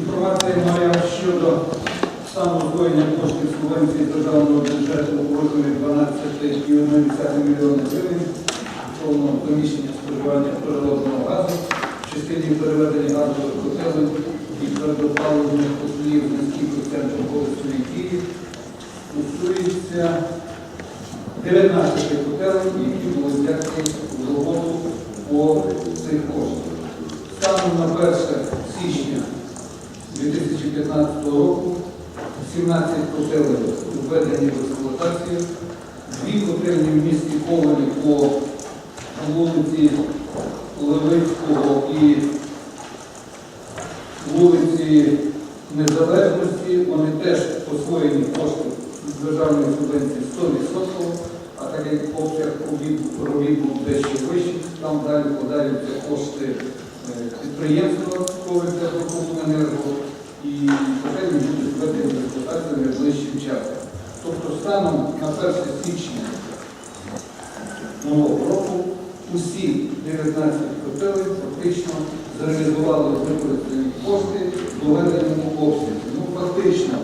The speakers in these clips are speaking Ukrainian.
Інформація моя щодо стану освоєння коштів субвенції державного бюджету у розмірі 12,1 мільйона гривень повного поміщення споживання природного газу частині переведення газових котелень і твердопаливних котлів низьких центром колесової дії стосується 19 котелень, які були взяті в роботу по цих коштах. Станом на 1 січня 2015 року 17 котелень введені в експлуатацію, дві котельні в місті Ковалі по вулиці Левицького і вулиці Незалежності, вони теж освоєні кошти з державної субвенції 100%, а так як обсяг робіт, був дещо вищий, там далі подаються кошти е, підприємства Ковиця Енерго і котельні будуть введені в експлуатацію найближчим часом. Тобто станом на 1 січня нового року усі 19 котелень фактично зареалізували використані кошти в доведеному обсязі. Ну, фактично,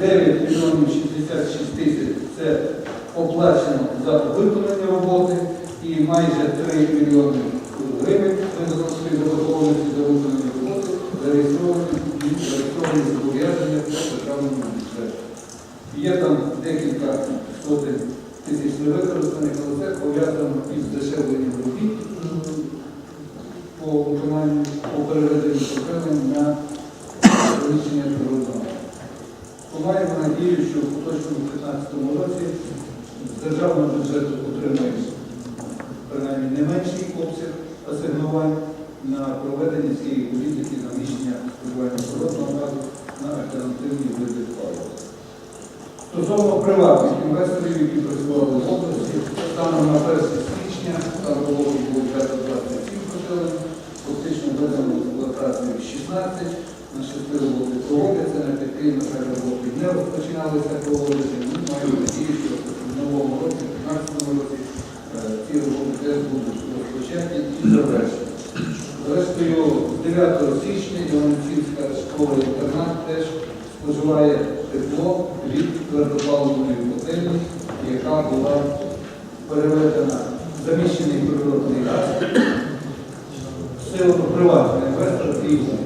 9 мільйонів 66 тисяч це оплачено за виконання роботи і майже 3 мільйони гривень визнанської заборгованості за виконання роботи зареєстровані зобов'язання по державному бюджету. Є там декілька сотень тисяч невикористаних, але це пов'язано із дешевленням робіт по виконанню, по переведенню проблем на приміщення природного. Маємо надію, що в поточному 2015 році з державного бюджету отримаємо принаймні не менший обсяг асигнувань на проведення цієї політики заміщення споживання природного газу на альтернативні види палива. Стосовно приватних інвесторів, які працювали в області, станом на 1 січня там було було 27 котелень, фактично введено в експлуатацію 16, на шести роботи проводяться, на п'яти, на жаль, роботи не розпочиналися проводити. Ми маємо надію, що в новому році, в 2015 році, е, ці роботи будуть розпочаті і завершені. Зрештою, 9 січня Івано-Франківська школа-інтернат теж споживає тепло від твердопаливної котельні, яка була переведена заміщений природний газ в приватного інвестора Київської